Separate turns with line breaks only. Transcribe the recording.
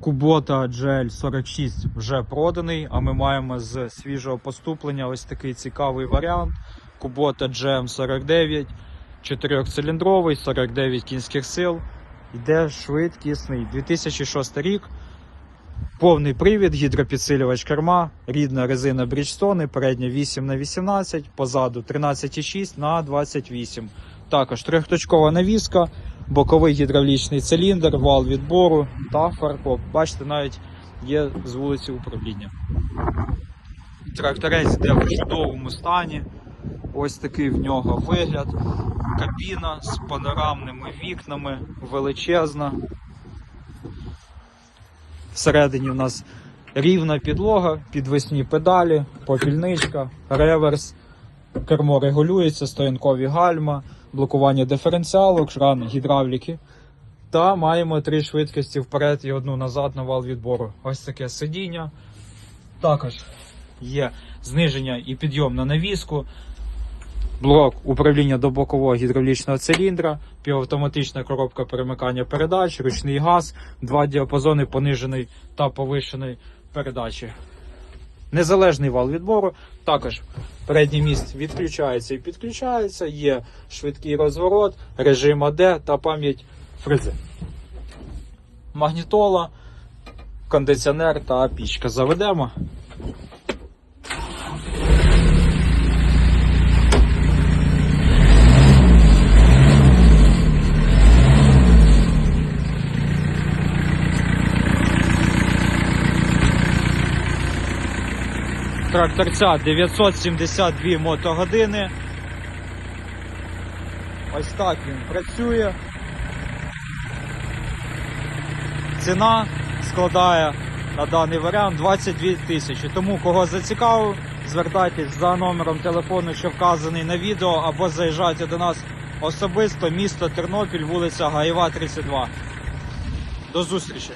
Кубота GL46 вже проданий, а ми маємо з свіжого поступлення ось такий цікавий варіант. Кубота GM49, 4-циліндровий, 49 кінських сил. Йде швидкісний 2006 рік. Повний привід, гідропідсилювач керма, рідна резина Bridgestone, передня 8 на 18, позаду 13,6 на 28. Також трьохточкова навіска, боковий гідравлічний циліндр, вал відбору та фаркоп. Бачите, навіть є з вулиці управління. Тракторець йде в чудовому стані. Ось такий в нього вигляд. Кабіна з панорамними вікнами, величезна. Всередині у нас рівна підлога, підвісні педалі, попільничка, реверс, кермо регулюється, стоянкові гальма, блокування диференціалок, кран гідравліки. Та маємо три швидкості вперед і одну назад на вал відбору. Ось таке сидіння. Також є зниження і підйом на навіску. Блок управління до бокового гідравлічного циліндра, півавтоматична коробка перемикання передач, ручний газ, два діапазони пониженої та повишеної передачі. Незалежний вал відбору. Також передній міст відключається і підключається, є швидкий розворот, режим АД та пам'ять фрези. Магнітола, кондиціонер та пічка. Заведемо. Тракторця 972 мотогодини. Ось так він працює. Ціна складає на даний варіант 22 тисячі. Тому кого зацікавив, звертайтесь за номером телефону, що вказаний на відео, або заїжджайте до нас особисто, місто Тернопіль, вулиця Гаєва, 32. До зустрічі!